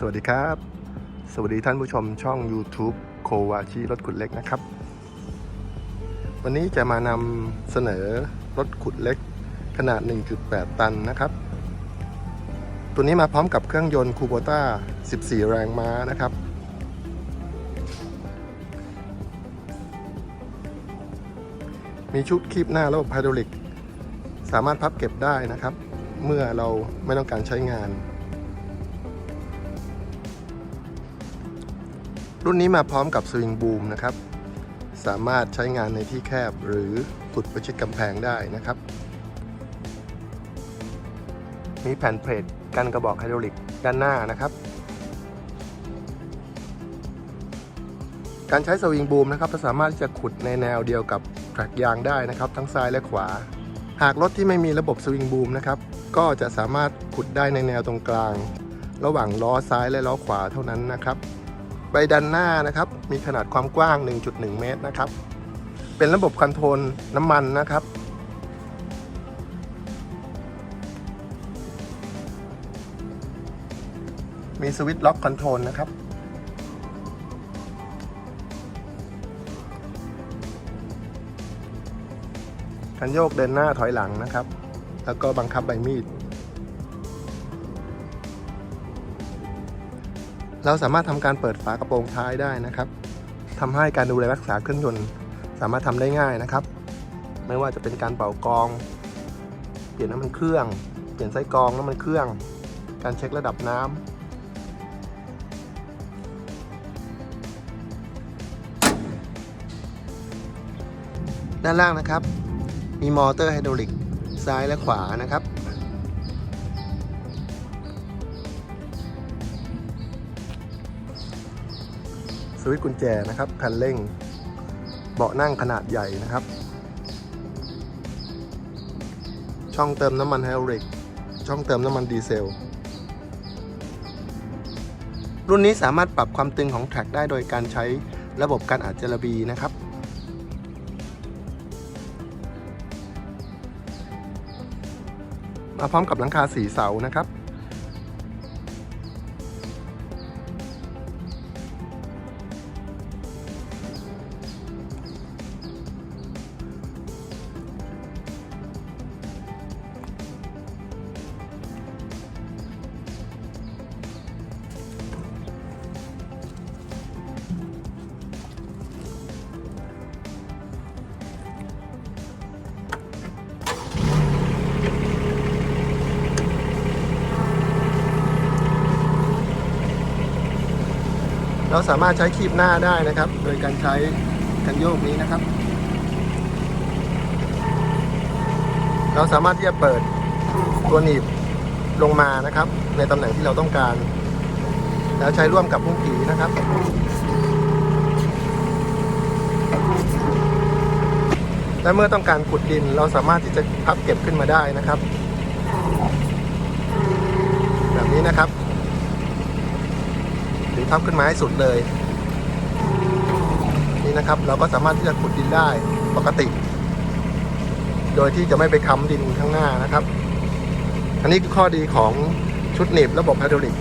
สวัสดีครับ สวัสดีท่านผู้ชมช่อง YouTube โควาชิรถขุดเล็กนะครับ วันนี้จะมานำเสนอรถขุดเล็กขนาด 1.8 ตันนะครับ ตัวนี้มาพร้อมกับเครื่องยนต์คูโบต้า 14 แรงม้านะครับ มีชุดคีบหน้าระบบไฮดรอลิก สามารถพับเก็บได้นะครับ เมื่อเราไม่ต้องการใช้งาน รุ่นนี้มาพร้อมกับสวิงบูมนะครับ สามารถใช้งานในที่แคบหรือขุดประชิดกำแพงได้นะครับ มีแผ่นเพลทกันกระบอกไฮดรอลิกด้านหน้านะครับ การใช้สวิงบูมนะครับสามารถที่จะขุดในแนวเดียวกับแทร็กยางได้นะครับ ทั้งซ้ายและขวา หากรถที่ไม่มีระบบสวิงบูมนะครับ ก็จะสามารถขุดได้ในแนวตรงกลาง ระหว่างล้อซ้ายและล้อขวาเท่านั้นนะครับ ใบดันหน้านะครับ มีขนาดความกว้าง 1.1 เมตรนะครับ เป็นระบบคอนโทรลน้ำมันนะครับ มีสวิตช์ล็อกคอนโทรลนะครับการโยกเดินหน้าถอยหลังนะครับ แล้วก็บังคับใบมีด เราสามารถทำการเปิดฝากระโปรงท้ายได้นะครับทำให้การดูแลรักษาเครื่องยนต์สามารถทำได้ง่ายนะครับ ไม่ว่าจะเป็นการเป่ากรอง เปลี่ยนน้ำมันเครื่อง เปลี่ยนไส้กรองน้ำมันเครื่อง การเช็คระดับน้ำด้านล่างนะครับ มีมอเตอร์ไฮดรอลิกซ้ายและขวานะครับ วิตช์กุญแจนะครับคันเร่ง เบาะนั่งขนาดใหญ่นะครับ ช่องเติมน้ำมันไฮดรอลิกช่องเติมน้ำมันดีเซล รุ่นนี้สามารถปรับความตึงของแทร็กได้โดยการใช้ระบบการอัดเจลบีนะครับมาพร้อมกับหลังคาสีเสานะครับ เราสามารถใช้คีบหน้าได้นะครับ โดยการใช้กันโยกนี้นะครับ เราสามารถที่จะเปิดตัวหนีบลงมานะครับ ในตำแหน่งที่เราต้องการ แล้วใช้ร่วมกับพุ่งผีนะครับและเมื่อต้องการขุดดินเราสามารถที่จะพับเก็บขึ้นมาได้นะครับ แบบนี้นะครับ ทับขึ้นมาให้สุดเลย นี่นะครับ เราก็สามารถที่จะขุดดินได้ปกติ โดยที่จะไม่ไปค้ำดินข้างหน้านะครับ อันนี้คือข้อดีของชุดหนีบระบบไฮดรอลิก